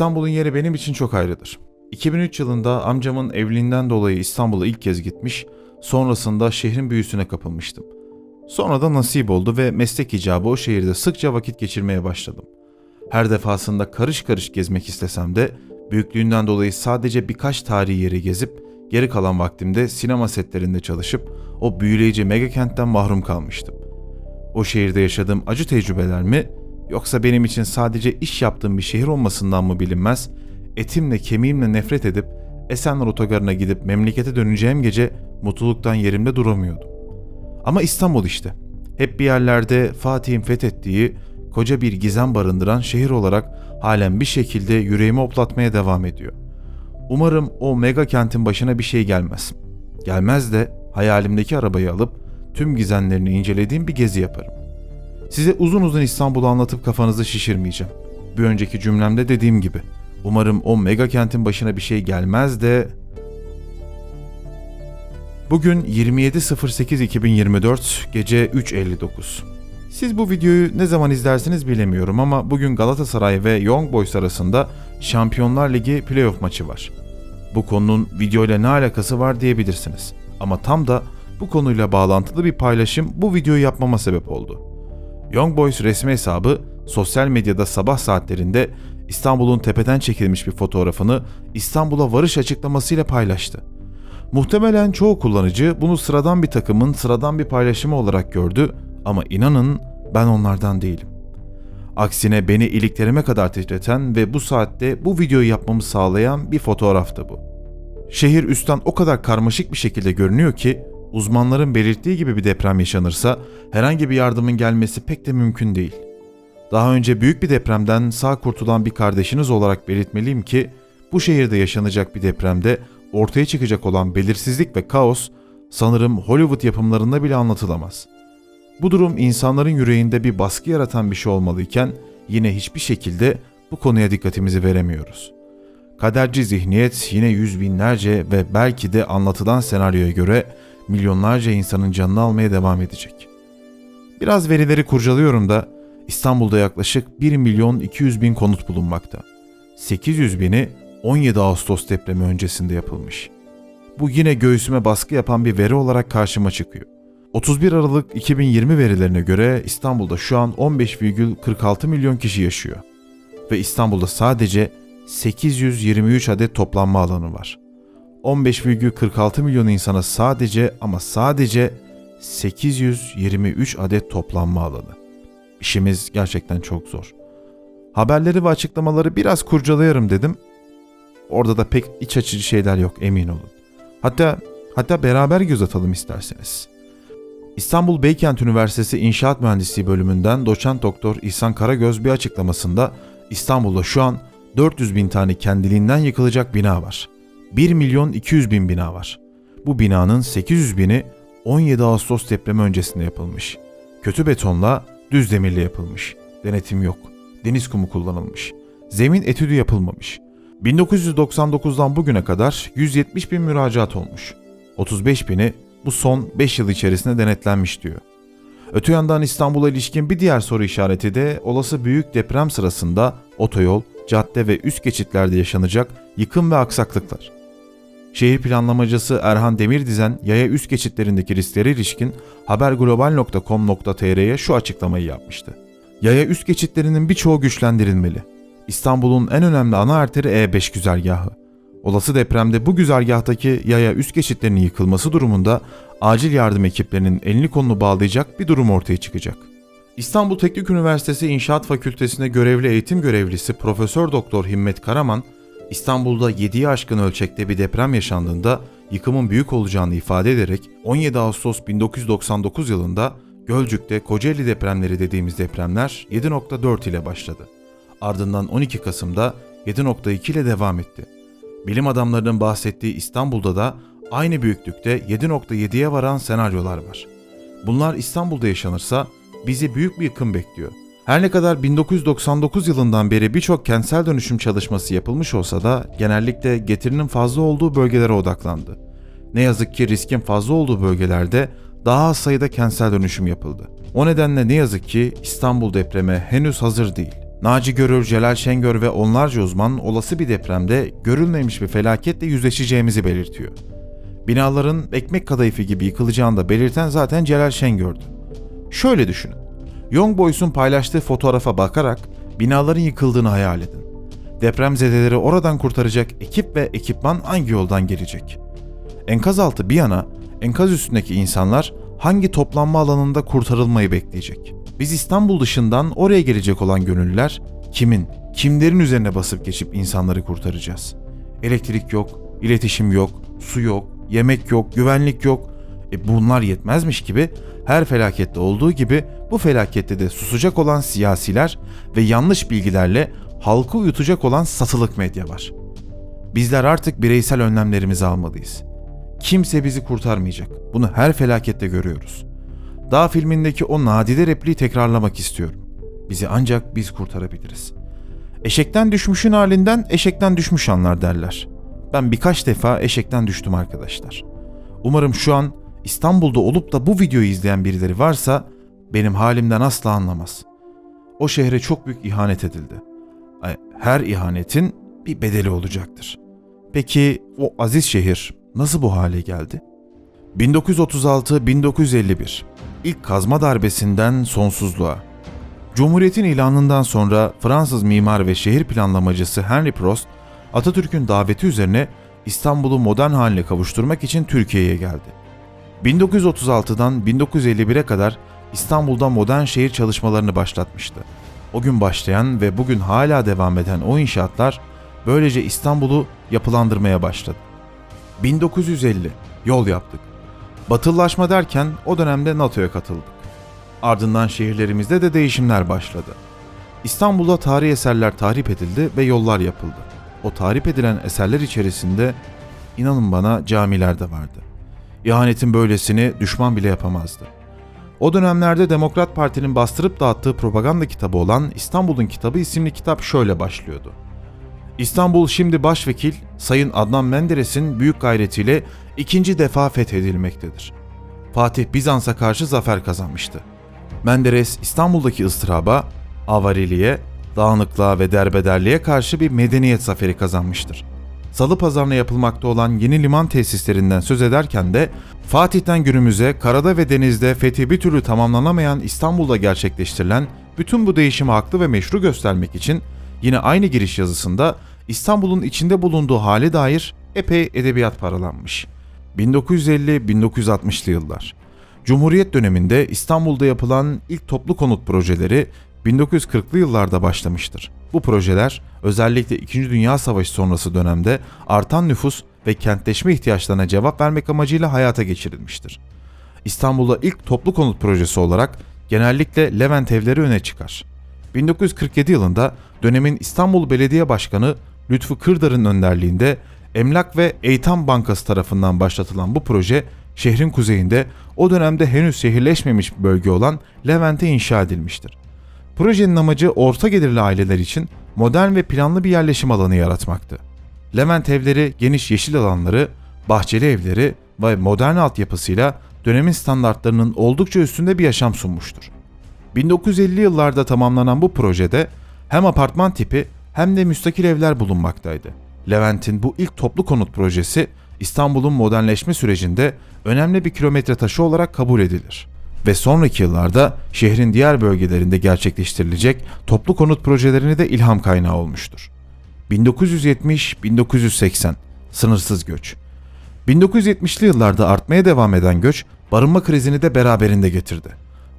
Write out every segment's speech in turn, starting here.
İstanbul'un yeri benim için çok ayrıdır. 2003 yılında amcamın evliliğinden dolayı İstanbul'a ilk kez gitmiş, sonrasında şehrin büyüsüne kapılmıştım. Sonra da nasip oldu ve meslek icabı o şehirde sıkça vakit geçirmeye başladım. Her defasında karış karış gezmek istesem de büyüklüğünden dolayı sadece birkaç tarihi yeri gezip geri kalan vaktimde sinema setlerinde çalışıp o büyüleyici mega kentten mahrum kalmıştım. O şehirde yaşadığım acı tecrübeler mi yoksa benim için sadece iş yaptığım bir şehir olmasından mı bilinmez, etimle kemiğimle nefret edip Esenler Otogarı'na gidip memlekete döneceğim gece mutluluktan yerimde duramıyordum. Ama İstanbul işte. Hep bir yerlerde Fatih'in fethettiği koca bir gizem barındıran şehir olarak halen bir şekilde yüreğimi oplatmaya devam ediyor. Umarım o mega kentin başına bir şey gelmez. Gelmez de hayalimdeki arabayı alıp tüm gizemlerini incelediğim bir gezi yaparım. Size uzun uzun İstanbul'u anlatıp kafanızı şişirmeyeceğim. Bir önceki cümlemde dediğim gibi. Umarım o mega kentin başına bir şey gelmez de... Bugün 27.08.2024 gece 3.59. Siz bu videoyu ne zaman izlersiniz bilemiyorum ama bugün Galatasaray ve Young Boys arasında Şampiyonlar Ligi playoff maçı var. Bu konunun videoyla ne alakası var diyebilirsiniz. Ama tam da bu konuyla bağlantılı bir paylaşım bu videoyu yapmama sebep oldu. Young Boys resmi hesabı sosyal medyada sabah saatlerinde İstanbul'un tepeden çekilmiş bir fotoğrafını İstanbul'a varış açıklamasıyla paylaştı. Muhtemelen çoğu kullanıcı bunu sıradan bir takımın sıradan bir paylaşımı olarak gördü ama inanın ben onlardan değilim. Aksine beni iliklerime kadar titreten ve bu saatte bu videoyu yapmamı sağlayan bir fotoğraftı bu. Şehir üstten o kadar karmaşık bir şekilde görünüyor ki uzmanların belirttiği gibi bir deprem yaşanırsa herhangi bir yardımın gelmesi pek de mümkün değil. Daha önce büyük bir depremden sağ kurtulan bir kardeşiniz olarak belirtmeliyim ki bu şehirde yaşanacak bir depremde ortaya çıkacak olan belirsizlik ve kaos sanırım Hollywood yapımlarında bile anlatılamaz. Bu durum insanların yüreğinde bir baskı yaratan bir şey olmalıyken yine hiçbir şekilde bu konuya dikkatimizi veremiyoruz. Kaderci zihniyet yine yüz binlerce ve belki de anlatılan senaryoya göre milyonlarca insanın canını almaya devam edecek. Biraz verileri kurcalıyorum da İstanbul'da yaklaşık 1 milyon 200 bin konut bulunmakta. 800 bini 17 Ağustos depremi öncesinde yapılmış. Bu yine göğsüme baskı yapan bir veri olarak karşıma çıkıyor. 31 Aralık 2020 verilerine göre İstanbul'da şu an 15,46 milyon kişi yaşıyor. Ve İstanbul'da sadece 823 adet toplanma alanı var. 15,46 milyon insana sadece ama sadece 823 adet toplanma alanı. İşimiz gerçekten çok zor. Haberleri ve açıklamaları biraz kurcalayarım dedim. Orada da pek iç açıcı şeyler yok emin olun. Hatta hatta beraber göz atalım isterseniz. İstanbul Beykent Üniversitesi İnşaat Mühendisliği bölümünden doçent doktor İhsan Karagöz bir açıklamasında İstanbul'da şu an 400 bin tane kendiliğinden yıkılacak bina var. 1 milyon 200 bin bina var. Bu binanın 800 bini 17 Ağustos depremi öncesinde yapılmış. Kötü betonla düz demirle yapılmış. Denetim yok. Deniz kumu kullanılmış. Zemin etüdü yapılmamış. 1999'dan bugüne kadar 170 bin müracaat olmuş. 35 bini bu son 5 yıl içerisinde denetlenmiş diyor. Öte yandan İstanbul'a ilişkin bir diğer soru işareti de olası büyük deprem sırasında otoyol, cadde ve üst geçitlerde yaşanacak yıkım ve aksaklıklar. Şehir planlamacısı Erhan Demirdizen yaya üst geçitlerindeki risklere ilişkin haberglobal.com.tr'ye şu açıklamayı yapmıştı. Yaya üst geçitlerinin birçoğu güçlendirilmeli. İstanbul'un en önemli ana arteri E5 güzergahı. Olası depremde bu güzergahtaki yaya üst geçitlerinin yıkılması durumunda acil yardım ekiplerinin elini kolunu bağlayacak bir durum ortaya çıkacak. İstanbul Teknik Üniversitesi İnşaat Fakültesi'nde görevli eğitim görevlisi Profesör Doktor Himmet Karaman, İstanbul'da 7'yi aşkın ölçekte bir deprem yaşandığında yıkımın büyük olacağını ifade ederek 17 Ağustos 1999 yılında Gölcük'te Kocaeli depremleri dediğimiz depremler 7.4 ile başladı. Ardından 12 Kasım'da 7.2 ile devam etti. Bilim adamlarının bahsettiği İstanbul'da da aynı büyüklükte 7.7'ye varan senaryolar var. Bunlar İstanbul'da yaşanırsa bizi büyük bir yıkım bekliyor. Her ne kadar 1999 yılından beri birçok kentsel dönüşüm çalışması yapılmış olsa da genellikle getirinin fazla olduğu bölgelere odaklandı. Ne yazık ki riskin fazla olduğu bölgelerde daha az sayıda kentsel dönüşüm yapıldı. O nedenle ne yazık ki İstanbul depreme henüz hazır değil. Naci Görür, Celal Şengör ve onlarca uzman olası bir depremde görülmemiş bir felaketle yüzleşeceğimizi belirtiyor. Binaların ekmek kadayıfı gibi yıkılacağını da belirten zaten Celal Şengör'dü. Şöyle düşünün. Young Boys'un paylaştığı fotoğrafa bakarak binaların yıkıldığını hayal edin. Depremzedeleri oradan kurtaracak ekip ve ekipman hangi yoldan gelecek? Enkaz altı bir yana, enkaz üstündeki insanlar hangi toplanma alanında kurtarılmayı bekleyecek? Biz İstanbul dışından oraya gelecek olan gönüllüler kimin, kimlerin üzerine basıp geçip insanları kurtaracağız? Elektrik yok, iletişim yok, su yok, yemek yok, güvenlik yok. E bunlar yetmezmiş gibi her felakette olduğu gibi bu felakette de susacak olan siyasiler ve yanlış bilgilerle halkı uyutacak olan satılık medya var. Bizler artık bireysel önlemlerimizi almalıyız. Kimse bizi kurtarmayacak. Bunu her felakette görüyoruz. Dağ filmindeki o nadide repliği tekrarlamak istiyorum. Bizi ancak biz kurtarabiliriz. Eşekten düşmüşün halinden eşekten düşmüş anlar derler. Ben birkaç defa eşekten düştüm arkadaşlar. Umarım şu an İstanbul'da olup da bu videoyu izleyen birileri varsa benim halimden asla anlamaz. O şehre çok büyük ihanet edildi. Her ihanetin bir bedeli olacaktır. Peki o aziz şehir nasıl bu hale geldi? 1936-1951 İlk kazma darbesinden sonsuzluğa. Cumhuriyetin ilanından sonra Fransız mimar ve şehir planlamacısı Henry Prost, Atatürk'ün daveti üzerine İstanbul'u modern haline kavuşturmak için Türkiye'ye geldi. 1936'dan 1951'e kadar İstanbul'da modern şehir çalışmalarını başlatmıştı. O gün başlayan ve bugün hala devam eden o inşaatlar böylece İstanbul'u yapılandırmaya başladı. 1950 yol yaptık. Batılılaşma derken o dönemde NATO'ya katıldık. Ardından şehirlerimizde de değişimler başladı. İstanbul'da tarihi eserler tahrip edildi ve yollar yapıldı. O tahrip edilen eserler içerisinde inanın bana camiler de vardı. İhanetin böylesini düşman bile yapamazdı. O dönemlerde Demokrat Parti'nin bastırıp dağıttığı propaganda kitabı olan İstanbul'un Kitabı isimli kitap şöyle başlıyordu. İstanbul şimdi başvekil Sayın Adnan Menderes'in büyük gayretiyle ikinci defa fethedilmektedir. Fatih Bizans'a karşı zafer kazanmıştı. Menderes İstanbul'daki ıstıraba, avariliğe, dağınıklığa ve derbederliğe karşı bir medeniyet zaferi kazanmıştır. Salı pazarına yapılmakta olan yeni liman tesislerinden söz ederken de Fatih'ten günümüze karada ve denizde fethi bir türlü tamamlanamayan İstanbul'da gerçekleştirilen bütün bu değişimi haklı ve meşru göstermek için yine aynı giriş yazısında İstanbul'un içinde bulunduğu hale dair epey edebiyat paralanmış. 1950-1960'lı yıllar. Cumhuriyet döneminde İstanbul'da yapılan ilk toplu konut projeleri 1940'lı yıllarda başlamıştır. Bu projeler özellikle 2. Dünya Savaşı sonrası dönemde artan nüfus ve kentleşme ihtiyaçlarına cevap vermek amacıyla hayata geçirilmiştir. İstanbul'da ilk toplu konut projesi olarak genellikle Levent evleri öne çıkar. 1947 yılında dönemin İstanbul Belediye Başkanı Lütfü Kırdar'ın önderliğinde Emlak ve Eğitim Bankası tarafından başlatılan bu proje şehrin kuzeyinde o dönemde henüz şehirleşmemiş bir bölge olan Levent'e inşa edilmiştir. Projenin amacı orta gelirli aileler için modern ve planlı bir yerleşim alanı yaratmaktı. Levent evleri geniş yeşil alanları, bahçeli evleri ve modern altyapısıyla dönemin standartlarının oldukça üstünde bir yaşam sunmuştur. 1950 yıllarda tamamlanan bu projede hem apartman tipi hem de müstakil evler bulunmaktaydı. Levent'in bu ilk toplu konut projesi İstanbul'un modernleşme sürecinde önemli bir kilometre taşı olarak kabul edilir ve sonraki yıllarda şehrin diğer bölgelerinde gerçekleştirilecek toplu konut projelerine de ilham kaynağı olmuştur. 1970-1980 sınırsız göç. 1970'li yıllarda artmaya devam eden göç barınma krizini de beraberinde getirdi.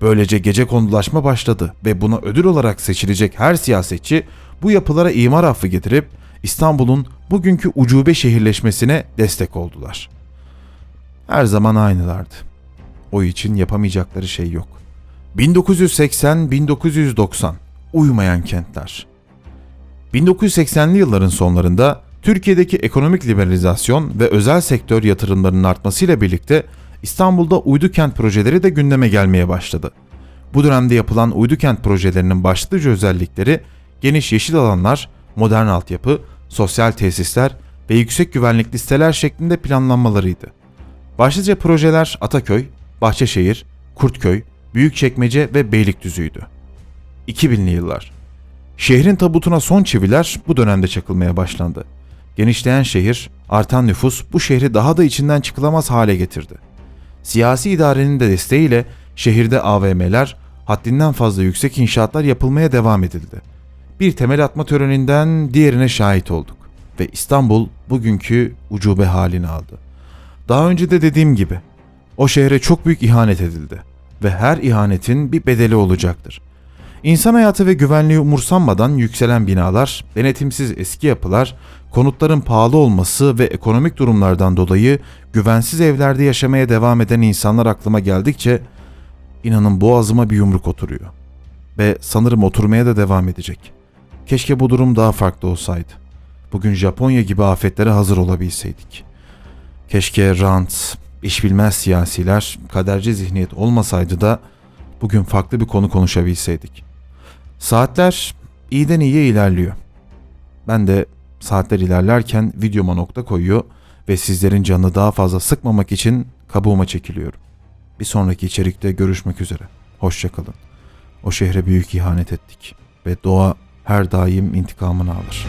Böylece gece konulaşma başladı ve buna ödül olarak seçilecek her siyasetçi bu yapılara imar affı getirip İstanbul'un bugünkü ucube şehirleşmesine destek oldular. Her zaman aynılardı. O için yapamayacakları şey yok. 1980-1990 Uyumayan kentler. 1980'li yılların sonlarında Türkiye'deki ekonomik liberalizasyon ve özel sektör yatırımlarının artmasıyla birlikte İstanbul'da uydu kent projeleri de gündeme gelmeye başladı. Bu dönemde yapılan uydu kent projelerinin başlıca özellikleri geniş yeşil alanlar, modern altyapı, sosyal tesisler ve yüksek güvenlik listeler şeklinde planlanmalarıydı. Başlıca projeler Ataköy, Bahçeşehir, Kurtköy, Büyükçekmece ve Beylikdüzü'ydü. 2000'li yıllar. Şehrin tabutuna son çiviler bu dönemde çakılmaya başlandı. Genişleyen şehir, artan nüfus bu şehri daha da içinden çıkılamaz hale getirdi. Siyasi idarenin de desteğiyle şehirde AVM'ler, haddinden fazla yüksek inşaatlar yapılmaya devam edildi. Bir temel atma töreninden diğerine şahit olduk ve İstanbul bugünkü ucube halini aldı. Daha önce de dediğim gibi o şehre çok büyük ihanet edildi ve her ihanetin bir bedeli olacaktır. İnsan hayatı ve güvenliği umursanmadan yükselen binalar, denetimsiz eski yapılar, konutların pahalı olması ve ekonomik durumlardan dolayı güvensiz evlerde yaşamaya devam eden insanlar aklıma geldikçe inanın boğazıma bir yumruk oturuyor. Ve sanırım oturmaya da devam edecek. Keşke bu durum daha farklı olsaydı. Bugün Japonya gibi afetlere hazır olabilseydik. Keşke rant, iş bilmez siyasiler, kaderci zihniyet olmasaydı da bugün farklı bir konu konuşabilseydik. Saatler iyiden iyiye ilerliyor. Ben de saatler ilerlerken videoma nokta koyuyor ve sizlerin canını daha fazla sıkmamak için kabuğuma çekiliyorum. Bir sonraki içerikte görüşmek üzere. Hoşçakalın. O şehre büyük ihanet ettik ve doğa her daim intikamını alır.